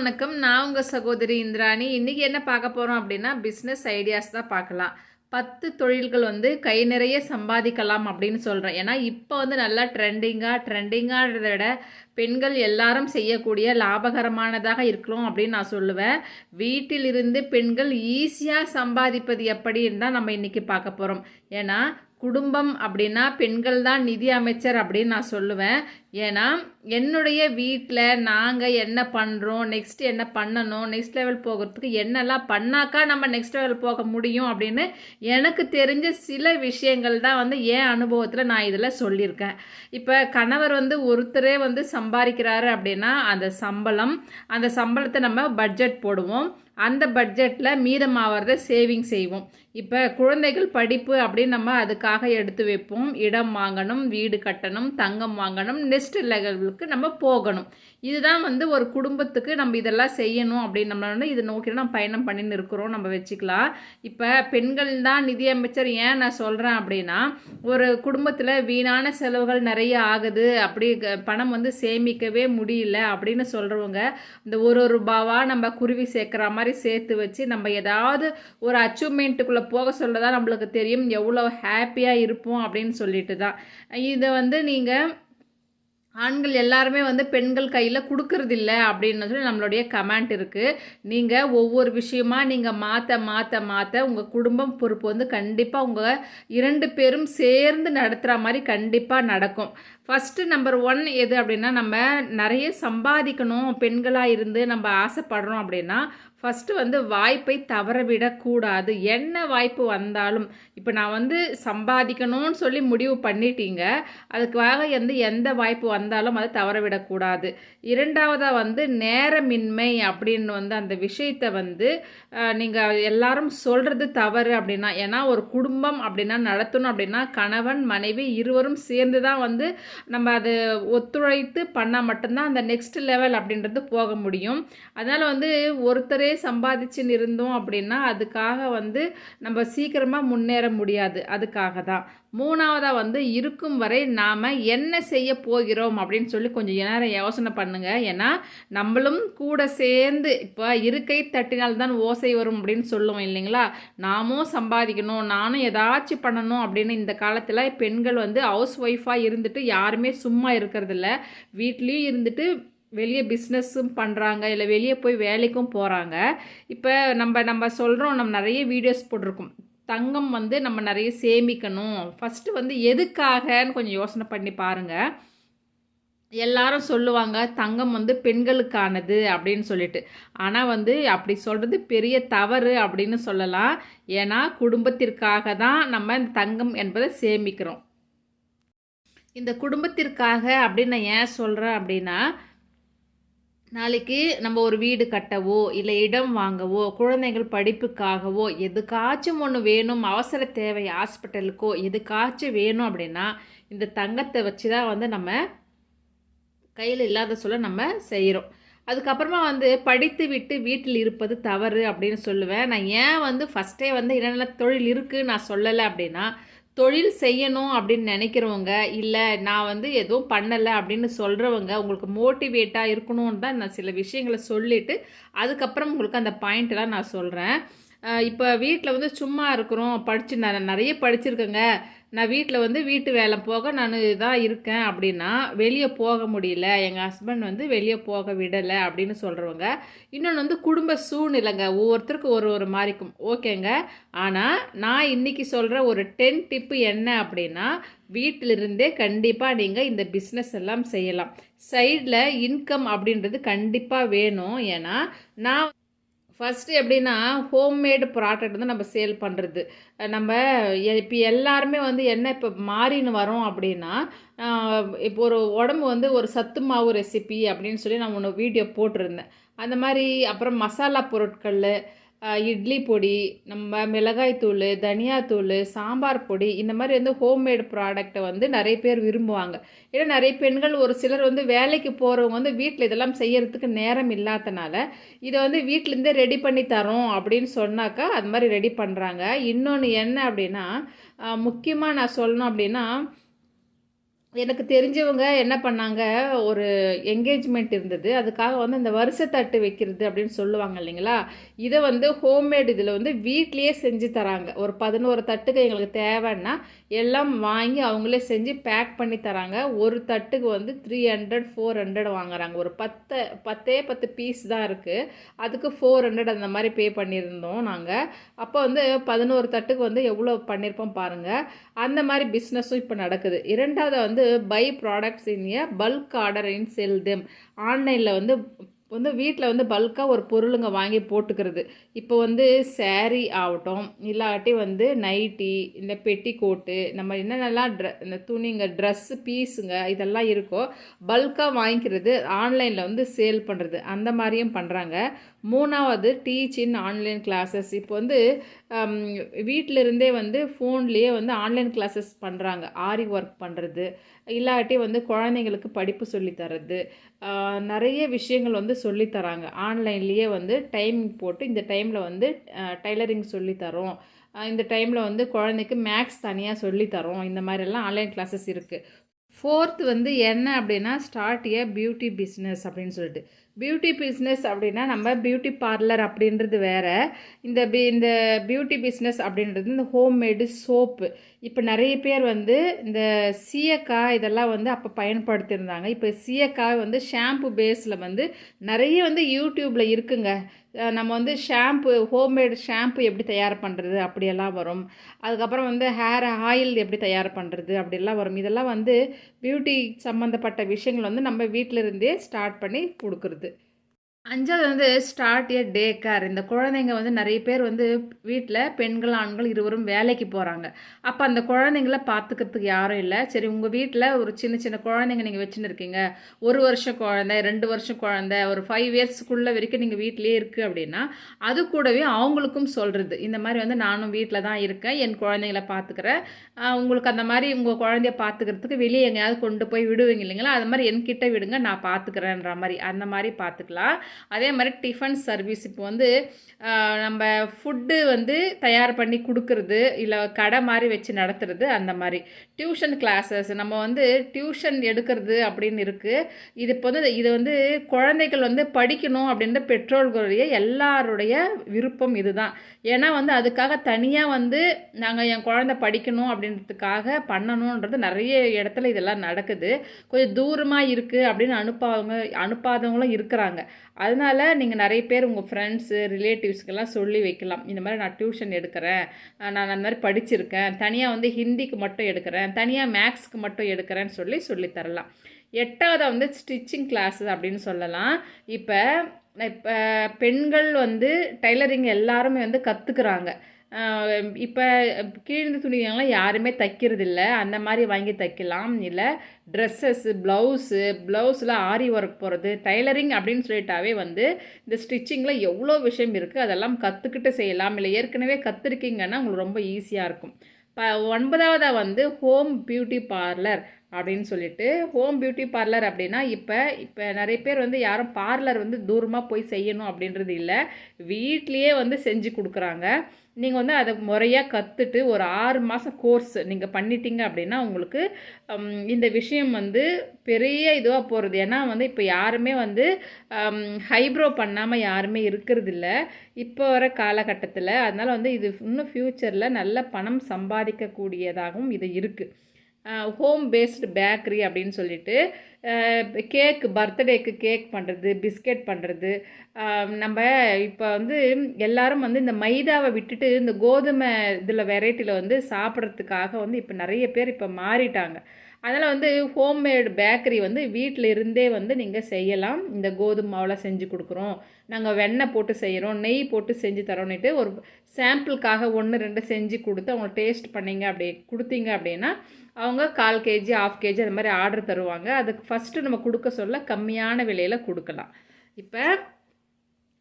வணக்கம். நான் உங்கள் சகோதரி இந்திராணி. இன்றைக்கி என்ன பார்க்க போகிறோம் அப்படின்னா பிஸ்னஸ் ஐடியாஸ் தான் பார்க்கலாம். பத்து தொழில்கள் வந்து கை நிறைய சம்பாதிக்கலாம் அப்படின்னு சொல்கிறேன் ஏன்னா இப்போ வந்து நல்லா ட்ரெண்டிங்காக ட்ரெண்டிங்காகிறத விட பெண்கள் எல்லாரும் செய்யக்கூடிய லாபகரமானதாக இருக்கணும் அப்படின்னு நான் சொல்லுவேன். வீட்டிலிருந்து பெண்கள் ஈஸியாக சம்பாதிப்பது எப்படின்னு தான் நம்ம இன்றைக்கி பார்க்க போகிறோம் ஏன்னா குடும்பம் அப்படின்னா பெண்கள் தான் நிதி அமைச்சர் அப்படின்னு நான் சொல்லுவேன். ஏன்னா என்னுடைய வீட்டில் நாங்கள் என்ன பண்ணுறோம் நெக்ஸ்ட் என்ன பண்ணணும் நெக்ஸ்ட் லெவல் போகிறதுக்கு என்னெல்லாம் பண்ணாக்கா நம்ம நெக்ஸ்ட் லெவல் போக முடியும் அப்படின்னு எனக்கு தெரிஞ்ச சில விஷயங்கள் தான் வந்து என் அனுபவத்தில் நான் இதில் சொல்லியிருக்கேன். இப்போ கணவர் வந்து ஒருத்தரே வந்து சம்பாதிக்கிறாரு அப்படின்னா அந்த சம்பளம் அந்த சம்பளத்தை நம்ம பட்ஜெட் போடுவோம். அந்த பட்ஜெட்டில் மீதமாகிறத சேவிங் செய்வோம். இப்போ குழந்தைகள் படிப்பு அப்படின்னு நம்ம அதுக்காக எடுத்து வைப்போம். இடம் வாங்கணும் வீடு கட்டணும் தங்கம் வாங்கணும் நெக்ஸ்ட் லெவலுக்கு நம்ம போகணும். இதுதான் வந்து ஒரு குடும்பத்துக்கு நம்ம இதெல்லாம் செய்யணும் அப்படின்னு நம்ம வந்து இதை நோக்கி நம்ம பயணம் பண்ணின்னு இருக்கிறோம் நம்ம வச்சுக்கலாம். இப்போ பெண்கள் தான் நிதியமைச்சர். ஏன் நான் சொல்கிறேன் அப்படின்னா ஒரு குடும்பத்தில் வீணான செலவுகள் நிறைய ஆகுது. அப்படி பணம் வந்து சேமிக்கவே முடியல அப்படின்னு சொல்கிறவங்க இந்த ஒரு ரூபாவாக நம்ம குருவி சேர்க்குற மாதிரி சேர்த்து வச்சு நம்ம ஏதாவது ஒரு அச்சீவ்மெண்ட்டுக்குள்ளே போக சொல்ல தான் நம்மளுக்கு தெரியும். எவ்வளோ ஹாப்பியாக இருப்போம் அப்படின்னு சொல்லிட்டு தான் இதை வந்து நீங்கள் ஆண்கள் எல்லாருமே வந்து பெண்கள் கையில் கொடுக்கறதில்ல அப்படின்னு சொல்லி நம்மளுடைய கமெண்ட் இருக்குது நீங்கள் ஒவ்வொரு விஷயமா நீங்கள் மாற்ற மாற்ற மாற்ற உங்கள் குடும்பம் பொறுப்பு வந்து கண்டிப்பாக உங்கள் இரண்டு பேரும் சேர்ந்து நடத்துகிற மாதிரி கண்டிப்பாக நடக்கும். ஃபஸ்ட்டு நம்பர் ஒன் எது அப்படின்னா நம்ம நிறைய சம்பாதிக்கணும் பெண்களாக இருந்து நம்ம ஆசைப்படுறோம் அப்படின்னா ஃபஸ்ட்டு வந்து வாய்ப்பை தவறவிடக்கூடாது என்ன வாய்ப்பு வந்தாலும் இப்போ நான் வந்து சம்பாதிக்கணும்னு சொல்லி முடிவு பண்ணிட்டீங்க அதுக்காக வந்து எந்த வாய்ப்பு வந்தாலும் அதை தவறவிடக்கூடாது இரண்டாவதாக வந்து நேரமின்மை அப்படின்னு வந்து அந்த விஷயத்தை வந்து நீங்கள் எல்லாரும் சொல்கிறது தவறு அப்படின்னா ஏன்னா ஒரு குடும்பம் அப்படின்னா நடத்தணும் அப்படின்னா கணவன் மனைவி இருவரும் சேர்ந்து தான் வந்து நம்ம அது ஒத்துழைத்து பண்ணால் மட்டும்தான் அந்த நெக்ஸ்ட் லெவல் அப்படின்றது போக முடியும். அதனால் வந்து ஒருத்தரே சம்பாதிச்சுன்னு இருந்தோம் அப்படின்னா அதுக்காக வந்து நம்ம சீக்கிரமாக முன்னேற முடியாது. அதுக்காக தான். மூணாவதாக வந்து இருக்கும் வரை நாம் என்ன செய்ய போகிறோம்? அப்படின்னு சொல்லி கொஞ்சம் நேரம் யோசனை பண்ணுங்க. ஏன்னா நம்மளும் கூட சேர்ந்து இப்போ இருக்கை தட்டினால்தான் ஓசை வரும் அப்படின்னு சொல்லுவோம் இல்லைங்களா? நாமும் சம்பாதிக்கணும் நானும் ஏதாச்சும் பண்ணணும் அப்படின்னு இந்த காலத்தில் பெண்கள் வந்து ஹவுஸ் ஒய்ஃபாக இருந்துட்டு யாருமே சும்மா இருக்கிறதில்ல. வீட்லேயும் இருந்துட்டு வெளியே பிஸ்னஸும் பண்ணுறாங்க இல்லை வெளியே போய் வேலைக்கும் போகிறாங்க இப்போ நம்ம நம்ம சொல்கிறோம் நம்ம நிறைய வீடியோஸ் போட்டிருக்கோம். தங்கம் வந்து நம்ம நிறைய சேமிக்கணும். ஃபஸ்ட்டு வந்து எதுக்காகன்னு கொஞ்சம் யோசனை பண்ணி பாருங்கள் எல்லாரும் சொல்லுவாங்க தங்கம் வந்து பெண்களுக்கானது அப்படின்னு சொல்லிட்டு. ஆனால் வந்து அப்படி சொல்கிறது பெரிய தவறு அப்படின்னு சொல்லலாம். ஏன்னா குடும்பத்திற்காக தான் நம்ம இந்த தங்கம் என்பதை சேமிக்கிறோம். இந்த குடும்பத்திற்காக அப்படின்னு நான் ஏன் சொல்கிறேன் அப்படின்னா நாளைக்கு நம்ம ஒரு வீடு கட்டவோ இல்லை இடம் வாங்கவோ குழந்தைகள் படிப்புக்காகவோ எதுக்காச்சும் ஒன்று வேணும் அவசர தேவை ஹாஸ்பிட்டலுக்கோ எதுக்காச்சும் வேணும் அப்படின்னா இந்த தங்கத்தை வச்சு தான் வந்து நம்ம கையில் இல்லாத சொல்ல நம்ம செய்கிறோம் அதுக்கப்புறமா வந்து படித்து விட்டு வீட்டில் இருப்பது தவறு அப்படின்னு சொல்லுவேன். நான் ஏன் வந்து ஃபஸ்ட்டே வந்து என்னென்ன தொழில் இருக்குது நான் சொல்லலை அப்படின்னா தொழில் செய்யணும் அப்படின்னு நினைக்கிறவங்க இல்லை நான் வந்து எதுவும் பண்ணலை அப்படின்னு சொல்கிறவங்க உங்களுக்கு மோட்டிவேட்டாக இருக்கணும்னு தான் நான் சில விஷயங்களை சொல்லிவிட்டு அதுக்கப்புறம் உங்களுக்கு அந்த பாயிண்ட்டெலாம் நான் சொல்கிறேன் இப்போ வீட்டில் வந்து சும்மா இருக்கிறோம் படித்து நான் நிறைய படிச்சிருக்கேங்க. நான் வீட்டில் வந்து வீட்டு வேலை போக நான் இதான் இருக்கேன் அப்படின்னா வெளியே போக முடியல. எங்கள் ஹஸ்பண்ட் வந்து வெளியே போக விடலை அப்படின்னு சொல்கிறவங்க இன்னொன்று வந்து குடும்ப சூழ்நிலைங்க. ஒவ்வொருத்தருக்கும் ஒரு ஒரு மாதிரிக்கும் ஓகேங்க. ஆனால் நான் இன்றைக்கி சொல்கிற ஒரு டென் டிப்பு என்ன அப்படின்னா வீட்டிலிருந்தே கண்டிப்பாக நீங்கள் இந்த பிஸ்னஸ் எல்லாம் செய்யலாம். சைடில் இன்கம் அப்படின்றது கண்டிப்பாக வேணும். ஏன்னா நான் ஃபஸ்ட்டு எப்படின்னா ஹோம்மேடு ப்ராடக்ட் வந்து நம்ம சேல் பண்ணுறது நம்ம இப்போ எல்லாருமே வந்து என்ன இப்போ மாறின்னு வரோம் அப்படின்னா இப்போ ஒரு உடம்பு வந்து ஒரு சத்து மாவு ரெசிபி அப்படின்னு சொல்லி நான் ஒன்று வீடியோ போட்டிருந்தேன். அந்த மாதிரி அப்புறம் மசாலா பொருட்கள் இட்லி பொடி நம்ம மிளகாய்த்தூள் தனியாத்தூள் சாம்பார் பொடி இந்த மாதிரி வந்து ஹோம்மேட் ப்ராடக்ட்டை வந்து நிறைய பேர் விரும்புவாங்க. ஏன்னா நிறைய பெண்கள் ஒரு சிலர் வந்து வேலைக்கு போகிறவங்க வந்து வீட்டில் இதெல்லாம் செய்யறதுக்கு நேரம் இல்லாதனால இதை வந்து வீட்டிலேருந்தே ரெடி பண்ணி தரோம் அப்படின்னு சொன்னாக்கா அது மாதிரி ரெடி பண்ணுறாங்க இன்னொன்று என்ன அப்படின்னா முக்கியமாக நான் சொல்லணும் அப்படின்னா எனக்கு தெரிஞ்சவங்க என்ன பண்ணாங்க? ஒரு என்கேஜ்மெண்ட் இருந்தது. அதுக்காக வந்து இந்த வருஷத்தட்டு வைக்கிறது அப்படின்னு சொல்லுவாங்க இல்லைங்களா? இதை வந்து ஹோம்மேட் இதில் வந்து வீட்லேயே செஞ்சு தராங்க. ஒரு பதினோரு தட்டுக்கு எங்களுக்கு தேவைன்னா எல்லாம் வாங்கி அவங்களே செஞ்சு பேக் பண்ணி தராங்க. ஒரு தட்டுக்கு வந்து த்ரீ ஹண்ட்ரட் ஃபோர் ஹண்ட்ரட் வாங்குறாங்க. ஒரு பத்து பத்தே பத்து பீஸ் தான் இருக்குது அதுக்கு ஃபோர் ஹண்ட்ரட் அந்த மாதிரி பே பண்ணியிருந்தோம் நாங்கள் அப்போ வந்து பதினோரு தட்டுக்கு வந்து எவ்வளோ பண்ணியிருப்போம் பாருங்கள் அந்த மாதிரி பிஸ்னஸும் இப்போ நடக்குது. இரண்டாவது வந்து buy products in a bulk order in sell them ஆன்லைனில் வந்து வந்து வீட்டில் வந்து பல்காக ஒரு பொருளுங்க வாங்கி போட்டுக்கிறது. இப்போ வந்து சேரீ ஆகட்டும் இல்லாட்டி வந்து நைட்டி இந்த பெட்டி கோட்டு நம்ம என்னென்னலாம் ட்ர இந்த துணிங்க ட்ரெஸ்ஸு பீஸுங்க இதெல்லாம் இருக்கோ பல்காக வாங்கிக்கிறது ஆன்லைனில் வந்து சேல் பண்ணுறது அந்த மாதிரியும் பண்ணுறாங்க மூணாவது டீச் இன் ஆன்லைன் கிளாஸஸ் இப்போ வந்து வீட்டில் இருந்தே வந்து ஃபோன்லேயே வந்து ஆன்லைன் கிளாஸஸ் பண்ணுறாங்க ஆரி ஒர்க் பண்ணுறது இல்லாட்டி வந்து குழந்தைங்களுக்கு படிப்பு சொல்லித்தரது நிறைய விஷயங்கள் வந்து சொல்லித்தராங்க ஆன்லைன்லேயே வந்து டைம் போட்டு இந்த டைமில் வந்து டைலரிங் சொல்லித் தரோம். இந்த டைமில் வந்து குழந்தைக்கு மேக்ஸ் தனியாக சொல்லித் தரோம். இந்த மாதிரிலாம் ஆன்லைன் கிளாஸஸ் இருக்குது ஃபோர்த் வந்து என்ன அப்படின்னா ஸ்டார்ட் ஏ பியூட்டி பிஸ்னஸ் அப்படின்னு சொல்லிட்டு. பியூட்டி பிஸ்னஸ் அப்படின்னா நம்ம பியூட்டி பார்லர் அப்படின்றது வேறு. இந்த பி இந்த பியூட்டி பிஸ்னஸ் அப்படின்றது இந்த ஹோம்மேடு சோப்பு இப்போ நிறைய பேர் வந்து இந்த சீயக்காய் இதெல்லாம் வந்து அப்போ பயன்படுத்தியிருந்தாங்க. இப்போ சீயக்காய் வந்து ஷாம்பு பேஸில் வந்து நிறைய வந்து யூடியூப்பில் இருக்குங்க. நம்ம வந்து ஷாம்பு ஹோம்மேடு ஷாம்பு எப்படி தயார் பண்ணுறது அப்படியெல்லாம் வரும். அதுக்கப்புறம் வந்து ஹேர் ஆயில் எப்படி தயார் பண்ணுறது அப்படியெல்லாம் வரும். இதெல்லாம் வந்து பியூட்டி சம்மந்தப்பட்ட விஷயங்கள் வந்து நம்ம வீட்டில் இருந்தே ஸ்டார்ட் பண்ணி கொடுக்குறது. அஞ்சாவது வந்து ஸ்டார்ட் எ டே கேர் இந்த குழந்தைங்க வந்து நிறைய பேர் வந்து வீட்டில் பெண்கள் ஆண்கள் இருவரும் வேலைக்கு போகிறாங்க அப்போ அந்த குழந்தைங்கள பார்த்துக்கிறதுக்கு யாரும் இல்லை. சரி உங்கள் வீட்டில் ஒரு சின்ன சின்ன குழந்தைங்க நீங்கள் வச்சுன்னு இருக்கீங்க. ஒரு வருஷம் குழந்தை ரெண்டு வருஷம் குழந்தை ஒரு ஃபைவ் இயர்ஸ்க்குள்ளே வரைக்கும் நீங்கள் வீட்டிலே இருக்குது அப்படின்னா அது கூடவே அவங்களுக்கும் சொல்கிறது இந்த மாதிரி வந்து நானும் வீட்டில் தான் இருக்கேன். என் குழந்தைங்கள பார்த்துக்கிறேன் உங்களுக்கு அந்த மாதிரி உங்கள் குழந்தைய பார்த்துக்கிறதுக்கு வெளியே எங்கேயாவது கொண்டு போய் விடுவீங்க இல்லைங்களா? அது மாதிரி என்கிட்ட விடுங்க நான் பார்த்துக்கிறேன்ற மாதிரி. அந்த மாதிரி பார்த்துக்கலாம் அதே மாதிரி டிஃபன் சர்வீஸ் இப்போ வந்து நம்ம ஃபுட்டு வந்து தயார் பண்ணி கொடுக்கறது இல்லை கடை மாதிரி வச்சு நடத்துறது அந்த மாதிரி. டியூஷன் கிளாஸஸ் நம்ம வந்து டியூஷன் எடுக்கிறது அப்படின்னு இருக்குது இது இப்போ வந்து இது வந்து குழந்தைகள் வந்து படிக்கணும் அப்படின்ற பெற்றோர்களுடைய எல்லாருடைய விருப்பம் இதுதான். ஏன்னா வந்து அதுக்காக தனியாக வந்து நாங்கள் என் குழந்தை படிக்கணும் அப்படின்றதுக்காக பண்ணணுன்றது நிறைய இடத்துல இதெல்லாம் நடக்குது. கொஞ்சம் தூரமாக இருக்குது அப்படின்னு அனுப்பாதவங்க அனுப்பாதவங்களும் இருக்கிறாங்க. அதனால நீங்கள் நிறைய பேர் உங்கள் ஃப்ரெண்ட்ஸு ரிலேட்டிவ்ஸ்க்கெல்லாம் சொல்லி வைக்கலாம். இந்த மாதிரி நான் டியூஷன் எடுக்கிறேன். நான் அந்த மாதிரி படிச்சிருக்கேன். தனியாக வந்து ஹிந்திக்கு மட்டும் எடுக்கிறேன். தனியாக மேக்ஸ்க்கு மட்டும் எடுக்கிறேன்னு சொல்லி சொல்லித் தரலாம். எட்டாவது வந்து ஸ்டிச்சிங் கிளாஸஸ் அப்படின்னு சொல்லலாம். இப்போ இப்போ பெண்கள் வந்து டைலரிங் எல்லாருமே வந்து கற்றுக்குறாங்க இப்போ கீழ்ந்த துணிகள்லாம் யாருமே தைக்கிறதில்ல. அந்த மாதிரி வாங்கி தைக்கலாம். இல்லை ட்ரெஸ்ஸஸ்ஸு ப்ளவுஸு ப்ளவுஸில் ஆரி ஒர்க் போகிறது டைலரிங் அப்படின்னு சொல்லிட்டாவே வந்து இந்த ஸ்டிச்சிங்கில் எவ்வளோ விஷயம் இருக்குது அதெல்லாம் கற்றுக்கிட்டு செய்யலாம். இல்லை ஏற்கனவே கற்றுருக்கீங்கன்னா உங்களுக்கு ரொம்ப ஈஸியாக இருக்கும். இப்போ ஒன்பதாவதாக வந்து ஹோம் பியூட்டி பார்லர் அப்படின்னு சொல்லிட்டு ஹோம் பியூட்டி பார்லர் அப்படின்னா இப்போ இப்போ நிறைய பேர் வந்து யாரும் பார்லர் வந்து தூரமாக போய் செய்யணும் அப்படின்றது இல்லை. வீட்லேயே வந்து செஞ்சு கொடுக்குறாங்க. நீங்கள் வந்து அதை முறையாக கற்றுட்டு ஒரு ஆறு மாதம் கோர்ஸ் நீங்கள் பண்ணிட்டீங்க அப்படின்னா உங்களுக்கு இந்த விஷயம் வந்து பெரிய இதுவாக போகிறது ஏன்னா வந்து இப்போ யாருமே வந்து ஹைப்ரோ பண்ணாமல் யாருமே இருக்கிறதில்ல. இப்போ வர காலகட்டத்தில். அதனால் வந்து இது இன்னும் ஃப்யூச்சரில் நல்ல பணம் சம்பாதிக்கக்கூடியதாகவும் இது இருக்குது ஹோம் பேஸ்டு பேக்கரி அப்படின்னு சொல்லிட்டு கேக் பர்த்டேக்கு கேக் பண்ணுறது பிஸ்கெட் பண்ணுறது நம்ம இப்போ வந்து எல்லாரும் வந்து இந்த மைதாவை விட்டுட்டு இந்த கோதுமை இதில் வெரைட்டியில் வந்து சாப்பிட்றதுக்காக வந்து இப்போ நிறைய பேர் இப்போ மாறிட்டாங்க. அதனால் வந்து ஹோம்மேடு பேக்கரி வந்து வீட்டில் இருந்தே வந்து நீங்கள் செய்யலாம். இந்த கோதுமை மாவில் செஞ்சு கொடுக்குறோம். நாங்கள் வெண்ணெய் போட்டு செய்கிறோம் நெய் போட்டு செஞ்சு தரோன்னுட்டு ஒரு சாம்பிளுக்காக ஒன்று ரெண்டு செஞ்சு கொடுத்து அவங்க டேஸ்ட் பண்ணீங்க அப்படி கொடுத்தீங்க அப்படின்னா அவங்க கால் கேஜி ஆஃப் கேஜி அது மாதிரி ஆர்டர் தருவாங்க. அதுக்கு ஃபஸ்ட்டு நம்ம கொடுக்க சொல்ல கம்மியான விலையில் கொடுக்கலாம். இப்போ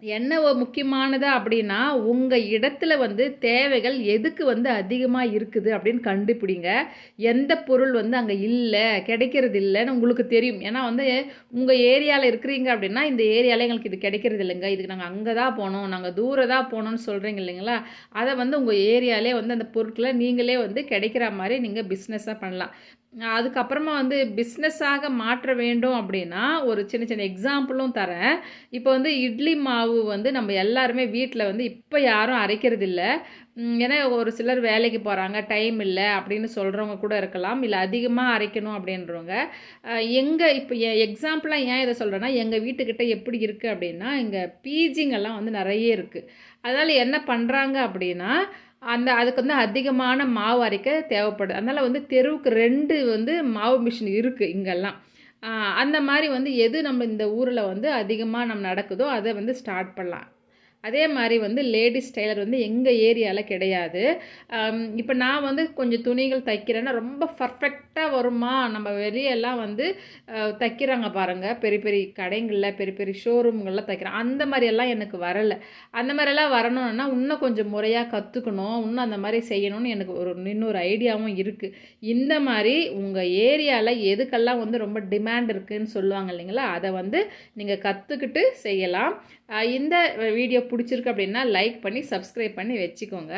என்ன முக்கியமானது முக்கியமானதா அப்படின்னா உங்கள் இடத்துல வந்து தேவைகள் எதுக்கு வந்து அதிகமாக இருக்குது அப்படின்னு கண்டுபிடிங்க. எந்த பொருள் வந்து அங்கே இல்லை கிடைக்கிறது இல்லைன்னு உங்களுக்கு தெரியும். ஏன்னா வந்து உங்கள் ஏரியாவில் இருக்கிறீங்க அப்படின்னா இந்த ஏரியாவில் எங்களுக்கு இது கிடைக்கிறது இல்லைங்க. இதுக்கு நாங்கள் அங்கே தான் போனோம் நாங்கள் தூரம் தான் போனோம்னு சொல்கிறீங்க இல்லைங்களா? அதை வந்து உங்கள் ஏரியாலே வந்து அந்த பொருட்களை நீங்களே வந்து கிடைக்கிற மாதிரி நீங்கள் பிஸ்னஸாக பண்ணலாம். அதுக்கப்புறமா வந்து பிஸ்னஸாக மாற்ற வேண்டும் அப்படின்னா ஒரு சின்ன சின்ன எக்ஸாம்பிளும் தரேன். இப்போ வந்து இட்லி மாவு வந்து நம்ம எல்லாருமே வீட்டில் வந்து இப்போ யாரும் அரைக்கிறது இல்லை. ஏன்னா ஒரு சிலர் வேலைக்கு போகிறாங்க டைம் இல்லை அப்படின்னு சொல்கிறவங்க கூட இருக்கலாம். இல்லை அதிகமாக அரைக்கணும் அப்படின்றவங்க. எங்கள் இப்போ எக்ஸாம்பிளாக ஏன் இதை சொல்கிறேன்னா எங்கள் வீட்டுக்கிட்ட எப்படி இருக்குது அப்படின்னா இங்கே பீஜிங்கெல்லாம் வந்து நிறைய இருக்குது அதனால் என்ன பண்ணுறாங்க அப்படின்னா அந்த அதுக்கு வந்து அதிகமான மாவு அரைக்க தேவைப்படுது. அதனால் வந்து தெருவுக்கு ரெண்டு வந்து மாவு மிஷின் இருக்குது இங்கெல்லாம். அந்த மாதிரி வந்து எது நம்ம இந்த ஊரில் வந்து அதிகமாக நம்ம நடக்குதோ அதை வந்து ஸ்டார்ட் பண்ணலாம். அதே மாதிரி வந்து லேடிஸ் டெய்லர் வந்து எங்கள் ஏரியாவில் கிடையாது. இப்போ நான் வந்து கொஞ்சம் துணிகள் தைக்கிறேன்னா ரொம்ப பர்ஃபெக்டாக வருமா? நம்ம வெளியெல்லாம் வந்து தைக்கிறாங்க பாருங்கள் பெரிய பெரிய கடைங்களில் பெரிய பெரிய ஷோரூம்களில் தைக்கிறேன். அந்த மாதிரியெல்லாம் எனக்கு வரலை. அந்த மாதிரியெல்லாம் வரணும்னா இன்னும் கொஞ்சம் முறையாக கற்றுக்கணும் இன்னும் அந்த மாதிரி செய்யணும்னு எனக்கு ஒரு இன்னொரு ஐடியாவும் இருக்குது இந்த மாதிரி உங்கள் ஏரியாவில் எதுக்கெல்லாம் வந்து ரொம்ப டிமாண்ட் இருக்குதுன்னு சொல்லுவாங்க இல்லைங்களா? அதை வந்து நீங்கள் கற்றுக்கிட்டு செய்யலாம். இந்த வீடியோ பிடிச்சிருக்கு அப்படின்னா லைக் பண்ணி சப்ஸ்கிரைப் பண்ணி வச்சுக்கோங்க.